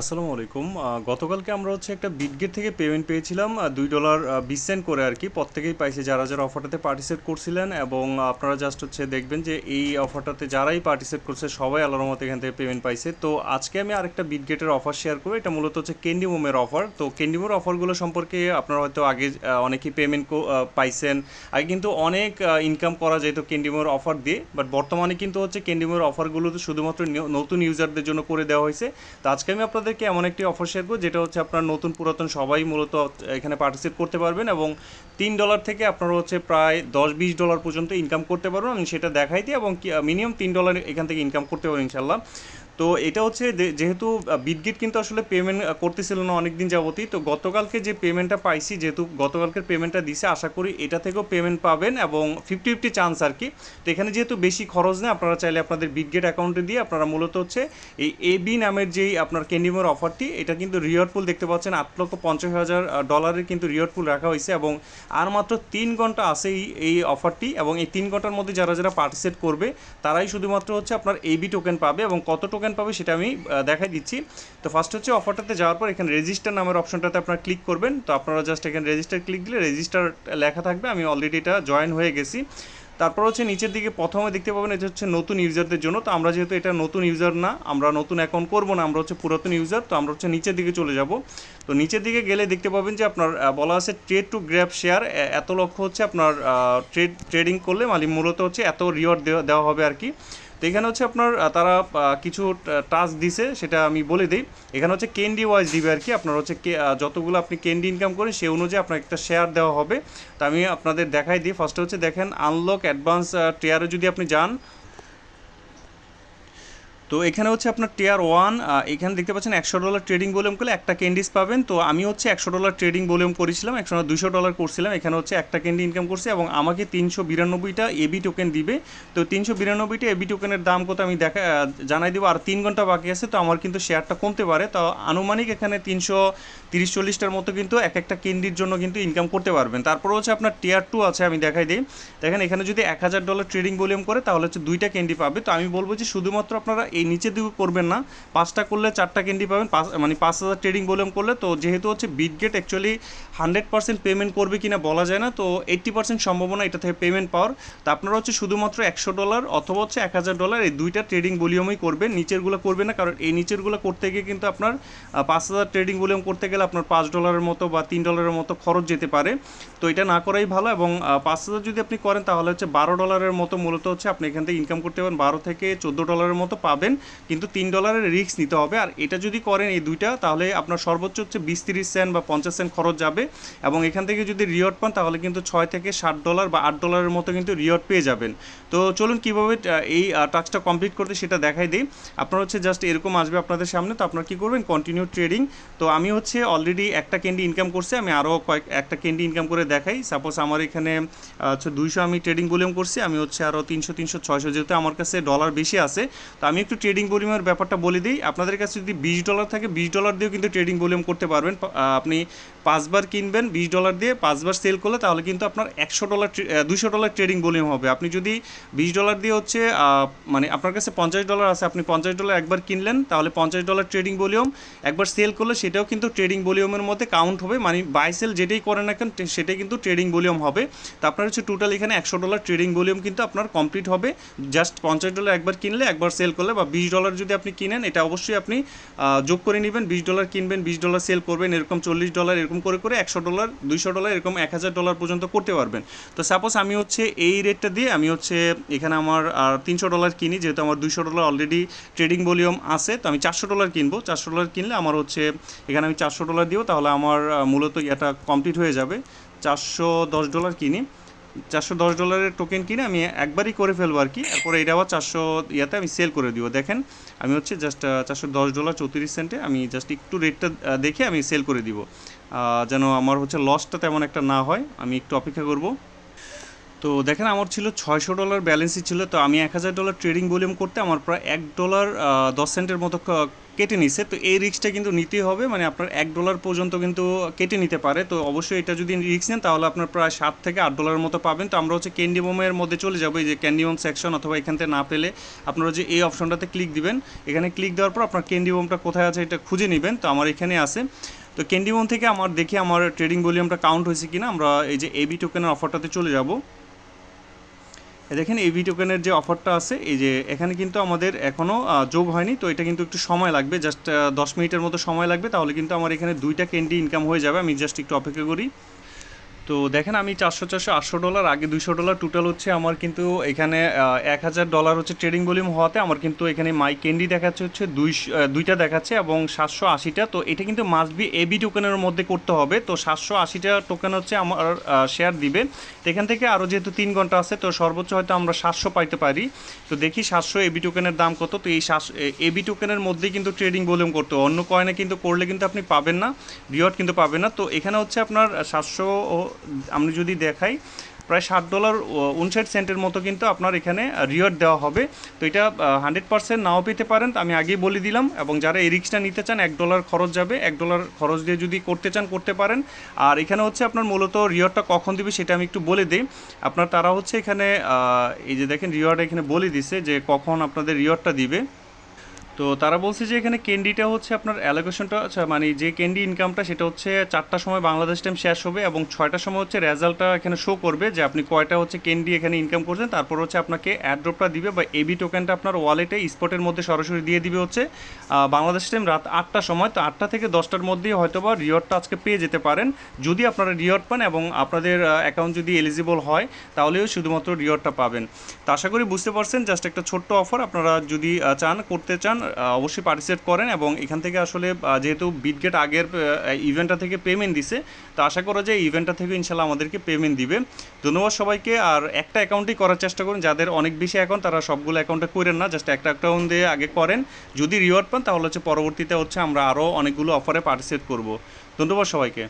আসসালামু আলাইকুম। গতকালকে আমরা হচ্ছে একটা বিটগেট থেকে পেমেন্ট পেয়েছিলাম দুই ডলার বিশ সেন্ট করে আর কি। প্রত্যেকেই পাইছে যারা যারা অফারটাতে পার্টিসিপেট করছিলেন এবং আপনারা জাস্ট হচ্ছে দেখবেন যে এই অফারটাতে যারাই পার্টিসিপেট করছে, সবাই আল্লাহর মতো এখান থেকে পেমেন্ট পাইছে। তো আজকে আমি আরেকটা বিটগেটের অফার শেয়ার করব এটা মূলত হচ্ছে ক্যান্ডিমোমের অফার তো ক্যান্ডিমোর অফারগুলো সম্পর্কে আপনারা হয়তো আগে অনেকেই পেমেন্ট পাইছেন। আগে কিন্তু অনেক ইনকাম করা যেত ক্যান্ডিমোর অফার দিয়ে বাট বর্তমানে কিন্তু হচ্ছে ক্যান্ডিমোর অফারগুলো তো শুধুমাত্র নতুন ইউজারদের জন্য করে দেওয়া হয়েছে। তো আজকে আমি আপনাদেরকে এমন একটি অফার শেয়ার করব, যেটা হচ্ছে আপনার নতুন পুরাতন সবাই মূলত এখানে পার্টিসিপেট করতে পারবেন এবং তিন ডলার থেকে আপনারা হচ্ছে প্রায় দশ বিশ ডলার পর্যন্ত ইনকাম করতে পারবেন। আমি সেটা দেখাই দিই এবং মিনিমাম তিন ডলার এখান থেকে ইনকাম করতে পারবেন ইনশাল্লাহ তো এটা হচ্ছে যেহেতু বিটগেট কিন্তু আসলে পেমেন্ট করতেছিল না অনেক দিন যাবতই, তো গতকালকে যে পেমেন্টটা পাইছি, যেহেতু গতকালকের পেমেন্টটা দিছে, আশা করি এটা থেকেও পেমেন্ট পাবেন এবং ফিফটি ফিফটি চান্স আর কি। তো এখানে যেহেতু বেশি খরচ নেই, আপনারা চাইলে আপনাদের বিটগেট অ্যাকাউন্টে দিয়ে আপনারা মূলত হচ্ছে এই এবি নামের যেই আপনার ক্যান্ডিমোর অফারটি এটা কিন্তু রিওয়ার্ড পুল দেখতে পাচ্ছেন, আট লক্ষ পঞ্চাশ হাজার ডলারের কিন্তু রিওয়ার্ড পুল রাখা হয়েছে এবং আর মাত্র তিন ঘণ্টা আছে এই এই অফারটি এবং এই তিন ঘণ্টার মধ্যে যারা যারা পার্টিসিপেট করবে, তারাই শুধুমাত্র হচ্ছে আপনার এবি টোকেন পাবে এবং কত টোকেন পাবে সেটা আমি দেখাই দিচ্ছি। তো ফার্স্ট হচ্ছে অফারটাতে যাওয়ার পর এখানে রেজিস্টার নামের অপশনটাতে আপনারা ক্লিক করবেন। তো আপনারা জাস্ট এখানে রেজিস্টার ক্লিক দিলে রেজিস্টার লেখা থাকবে। আমি অলরেডি এটা জয়েন হয়ে গেছি। তারপর হচ্ছে নিচের দিকে প্রথমে দেখতে পাবেন এটা হচ্ছে নতুন ইউজারদের জন্য। তো আমরা যেহেতু এটা নতুন ইউজার না, আমরা নতুন অ্যাকাউন্ট করব না, আমরা হচ্ছে পুরাতন ইউজার তো আমরা হচ্ছে নিচের দিকে চলে যাব। তো নিচের দিকে গেলে দেখতে পাবেন যে আপনার বলা আছে ট্রেড টু গ্র্যাব শেয়ার এত লক্ষ্য হচ্ছে আপনার ট্রেড ট্রেডিং করলে মানে মূলত হচ্ছে এত রিওয়ার্ড দেওয়া হবে আর কি। তো এখানে হচ্ছে আপনার তারা কিছু টাস্ক দিছে, সেটা আমি বলে দিই। এখানে হচ্ছে ক্যান্ডি ওয়াইজ দিবে আর কি। আপনার হচ্ছে যতগুলো আপনি ক্যান্ডি ইনকাম করেন সেই অনুযায়ী আপনার একটা শেয়ার দেওয়া হবে। তো আমি আপনাদের দেখাই দিই। ফার্স্টে হচ্ছে দেখেন আনলক অ্যাডভান্স টিয়ারে যদি আপনি যান তো এখানে হচ্ছে আপনার টিয়ার ওয়ান এখানে দেখতে পাচ্ছেন একশো ডলার ট্রেডিং ভলিউম করলে একটা ক্যান্ডিস পাবেন। তো আমি হচ্ছে একশো ডলার ট্রেডিং ভলিউম করেছিলাম, একশো দুশো ডলার করছিলাম। এখানে হচ্ছে একটা ক্যান্ডি ইনকাম করছে এবং আমাকে তিনশো বিরানব্বইটা এবি টোকেন দিবে। তো তিনশো বিরানব্বইটা এবি টোকেনের দাম কত আমি দেখা জানাই দেবো। আর তিন ঘণ্টা বাকি আছে, তো আমার কিন্তু শেয়ারটা কমতে পারে। তো আনুমানিক এখানে তিনশো তিরিশ চল্লিশটার মতো কিন্তু এক একটা ক্যান্ডির জন্য কিন্তু ইনকাম করতে পারবেন। তারপর হচ্ছে আপনার টিয়ার টু আছে, আমি দেখাই দিই। দেখেন এখানে যদি এক হাজার ডলার ট্রেডিং ভলিউম করে, তাহলে হচ্ছে দুইটা ক্যান্ডি পাবে। তো আমি বলব যে শুধুমাত্র আপনারা এই নিচের দিকে করবেন না। পাঁচটা করলে চারটা ক্যান্ডি পাবেন। পাঁচ মানে পাঁচ হাজার ট্রেডিং ভলিউম করলে তো যেহেতু হচ্ছে Bitget actually hundred percent payment করবে কিনা বলা যায় না। তো এইট্টি পার্সেন্ট সম্ভাবনা এটা থেকে পেমেন্ট পাওয়ার। তো আপনারা হচ্ছে শুধুমাত্র একশো ডলার অথবা হচ্ছে এক হাজার ডলার এই দুইটা ট্রেডিং ভলিউমই করবেন। নিচেরগুলো করবেন না, কারণ এই নিচেরগুলো করতে গিয়ে কিন্তু আপনার পাঁচ হাজার ট্রেডিং ভলিউম করতে গেলে আপনার পাঁচ ডলারের মতো বা তিন ডলারের মতো খরচ যেতে পারে। তো এটা না করাই ভালো এবং পাঁচ হাজার যদি আপনি করেন তাহলে হচ্ছে বারো ডলারের মতো মূলত হচ্ছে আপনি এখান থেকে ইনকাম করতে পারেন। বারো থেকে চোদ্দ ডলারের মতো পাবেন কিন্তু তিন ডলারের রিস্ক নিতে হবে। আর এটা যদি করেন এই দুইটা, তাহলে আপনার সর্বোচ্চ হচ্ছে বিশ তিরিশ সেন্ট বা পঞ্চাশ সেন্ট খরচ যাবে। এবং এখান থেকে যদি রিওয়ার্ড পান, তাহলে কিন্তু ছয় থেকে ষাট ডলার বা আট ডলারের মতো কিন্তু রিওয়ার্ড পেয়ে যাবেন। তো চলুন কীভাবে এই টাস্কটা কমপ্লিট করতে সেটা দেখাই দিই। আপনার হচ্ছে জাস্ট এরকম আসবে আপনাদের সামনে। তো আপনার কী করবেন? কন্টিনিউ ট্রেডিং তো আমি হচ্ছে অলরেডি একটা ক্যান্ডি ইনকাম করছি। আমি আরও কয়েক, একটা ক্যান্ডি ইনকাম করে দেখাই। সাপোজ আমার এখানে হচ্ছে দুইশো আমি ট্রেডিং ভলিউম করছি। আমি হচ্ছে আরও তিনশো তিনশো, ছয়শো যেহেতু আমার কাছে ডলার বেশি আছে, তো আমি একটু ট্রেডিং ভলিউমের ব্যাপারটা বলে দিই। আপনাদের কাছে যদি বিশ ডলার থাকে, বিশ ডলার দিয়েও কিন্তু ট্রেডিং ভলিউম করতে পারবেন। আপনি পাঁচবার কিনবেন, বিশ ডলার দিয়ে পাঁচবার সেল করলে তাহলে কিন্তু আপনার একশো ডলার দুশো ডলার ট্রেডিং ভলিউম হবে। আপনি যদি বিশ ডলার দিয়ে হচ্ছে মানে আপনার কাছে পঞ্চাশ ডলার আছে, আপনি পঞ্চাশ ডলার একবার কিনলেন, তাহলে পঞ্চাশ ডলার ট্রেডিং ভলিউম একবার সেল করলে সেটাও কিন্তু ট্রেডিং ভলিউমের মধ্যে কাউন্ট হবে। মানে বাই সেল যেটাই করেন না কেন সেটাই কিন্তু ট্রেডিং ভলিউম হবে। তো আপনার হচ্ছে টোটাল এখানে একশো ডলার ট্রেডিং ভলিউম কিন্তু আপনার কমপ্লিট হবে। জাস্ট পঞ্চাশ ডলার একবার কিনলে, একবার সেল করলে বা বিশ ডলার যদি আপনি কিনেন, এটা অবশ্যই আপনি যোগ করে নেবেন। বিশ ডলার কিনবেন, বিশ ডলার সেল করবেন, এরকম চল্লিশ ডলার, এরকম করে করে একশো ডলার, দুইশো ডলার, এরকম এক হাজার ডলার পর্যন্ত করতে পারবেন। তো সাপোজ আমি হচ্ছে এই রেটটা দিয়ে আমি হচ্ছে এখানে আমার তিনশো ডলার কিনি, যেহেতু আমার দুইশো ডলার অলরেডি ট্রেডিং ভলিউম আছে, তো আমি চারশো ডলার কিনবো। চারশো ডলার কিনলে আমার হচ্ছে, এখানে আমি চারশো ডলার দিব, তাহলে আমার মূলত এটা কমপ্লিট হয়ে যাবে। চারশো দশ ডলার কিনি। চারশো দশ ডলারের টোকেন কিনে আমি একবারই করে ফেলব আর কি। এরপরে এটা আবার চারশো ইয়াতে আমি সেল করে দিব। দেখেন, আমি হচ্ছে জাস্ট চারশো দশ ডলার চৌত্রিশ সেন্টে আমি জাস্ট একটু রেটটা দেখে আমি সেল করে দিব। যেন আমার হচ্ছে লসটা তেমন একটা না হয়, আমি একটু অপেক্ষা করব। তো দেখেন, আমার ছিল ছয়শো ডলার ব্যালেন্সই ছিল। তো আমি এক হাজার ডলার ট্রেডিং ভলিউম করতে আমার প্রায় এক ডলার দশ সেন্টের মতো কেটে নিছে, তো এই রিস্কটা কিন্তু নিতেই হবে। মানে আপনার এক ডলার পর্যন্ত কিন্তু কেটে নিতে পারে। তো অবশ্যই এটা যদি রিক্স নেন, তাহলে আপনার প্রায় সাত থেকে আট ডলারের মতো পাবেন। তো আমরা হচ্ছে ক্যান্ডি বোমের মধ্যে চলে যাব। এই যে ক্যান্ডি বোম সেকশন অথবা এখান থেকে না পেলে আপনারা যে এই অপশনটাতে ক্লিক দিবেন, এখানে ক্লিক দেওয়ার পর আপনার ক্যান্ডি বোমটা কোথায় আছে এটা খুঁজে নেবেন। তো আমার এখানে আছে। তো ক্যান্ডি বোম থেকে আমার দেখি আমার ট্রেডিং ভলিউমটা কাউন্ট হয়েছে কিনা। আমরা এই যে এবি টোকেনের অফারটাতে চলে যাব। দেখেন, এই টোকেনের যে অফারটা আছে, এই যে এখানে কিন্তু আমাদের এখনও যোগ হয়নি, তো এটা কিন্তু একটু সময় লাগবে জাস্ট দশ মিনিটের মতো সময় লাগবে, তাহলে কিন্তু আমার এখানে দুইটা ক্যান্ডি ইনকাম হয়ে যাবে, আমি জাস্ট একটু অপেক্ষা করি। তো দেখেন, আমি চারশো চারশো, আটশো ডলার আগে দুইশো ডলার টোটাল হচ্ছে আমার কিন্তু এখানে এক হাজার ডলার হচ্ছে ট্রেডিং ভলিউম হওয়াতে আমার কিন্তু এখানে মাই ক্যান্ডি দেখাচ্ছে হচ্ছে দুইশো দুইটা দেখাচ্ছে এবং সাতশো আশিটা। তো এটা কিন্তু মাস্ট বি এবি টোকেনের মধ্যে করতে হবে। তো সাতশো আশিটা টোকেন হচ্ছে আমার শেয়ার দিবে। তো এখান থেকে আরও যেহেতু তিন ঘণ্টা আছে, তো সর্বোচ্চ হয়তো আমরা সাতশো পাইতে পারি। তো দেখি সাতশো এবি টোকেনের দাম কত। তো এই সাতশো এবি টোকেনের মধ্যেই কিন্তু ট্রেডিং ভলিউম করতে অন্য কয়েনে কিন্তু করলে কিন্তু আপনি পাবেন না রিওয়ার্ড কিন্তু পাবেন না। তো এখানে হচ্ছে আপনার সাতশো আমি যদি দেখাই, প্রায় ষাট ডলার উনষাট সেন্টের মতো কিন্তু আপনার এখানে রিওয়ার্ড দেওয়া হবে। তো এটা হান্ড্রেড পার্সেন্ট নাও পেতে পারেন আমি আগেই বলে দিলাম। এবং যারা এই রিক্সটা নিতে চান, এক ডলার খরচ যাবে। এক ডলার খরচ দিয়ে যদি করতে চান, করতে পারেন। আর এখানে হচ্ছে আপনার মূলত রিওয়ার্ডটা কখন দিবে, সেটা আমি একটু বলে দিই। আপনার তারা হচ্ছে এখানে এই যে দেখেন রিওয়ার্ড এখানে বলে দিছে যে কখন আপনাদের রিওয়ার্ডটা দিবে। তো তারা বলছে যে এখানে ক্যান্ডিটা হচ্ছে আপনার অ্যালোকেশনটা আচ্ছা মানে যে ক্যান্ডি ইনকামটা সেটা হচ্ছে চারটার সময় বাংলাদেশ টাইম শেষ হবে এবং ছয়টার সময় হচ্ছে রেজাল্টটা এখানে শো করবে যে আপনি কয়টা হচ্ছে ক্যান্ডি এখানে ইনকাম করছেন। তারপর হচ্ছে আপনাকে অ্যাড্রপটা দিবে বা এবি টোকেনটা আপনার ওয়ালেটে স্পটের মধ্যে সরাসরি দিয়ে দিবে হচ্ছে বাংলাদেশ টাইম রাত আটটার সময়। তো আটটা থেকে দশটার মধ্যেই হয়তো বা রিওয়ার্ডটা আজকে পেয়ে যেতে পারেন। যদি আপনারা রিওয়ার্ড পান এবং আপনাদের অ্যাকাউন্ট যদি এলিজিবল হয়, তাহলেও শুধুমাত্র রিওয়ার্ডটা পাবেন। তো আশা করি বুঝতে পারছেন জাস্ট একটা ছোট্ট অফার আপনারা যদি চান, করতে চান অবশ্যই পার্টিসিপেট করেন এবং এখান থেকে আসলে যেহেতু বিটগেট আগের ইভেন্টটা থেকে পেমেন্ট দিছে, তো আশা করা যায় ইভেন্টটা থেকে ইনশাল্লাহ আমাদেরকে পেমেন্ট দিবে। ধন্যবাদ সবাইকে, আর একটা অ্যাকাউন্টই করার চেষ্টা করুন, যাদের অনেক বেশি অ্যাকাউন্ট তারা সবগুলো অ্যাকাউন্টে করেন না জাস্ট একটা অ্যাকাউন্ট দিয়ে আগে করেন। যদি রিওয়ার্ড পান, তাহলে হচ্ছে পরবর্তীতে হচ্ছে আমরা আরও অনেকগুলো অফারে পার্টিসিপেট করব। ধন্যবাদ সবাইকে।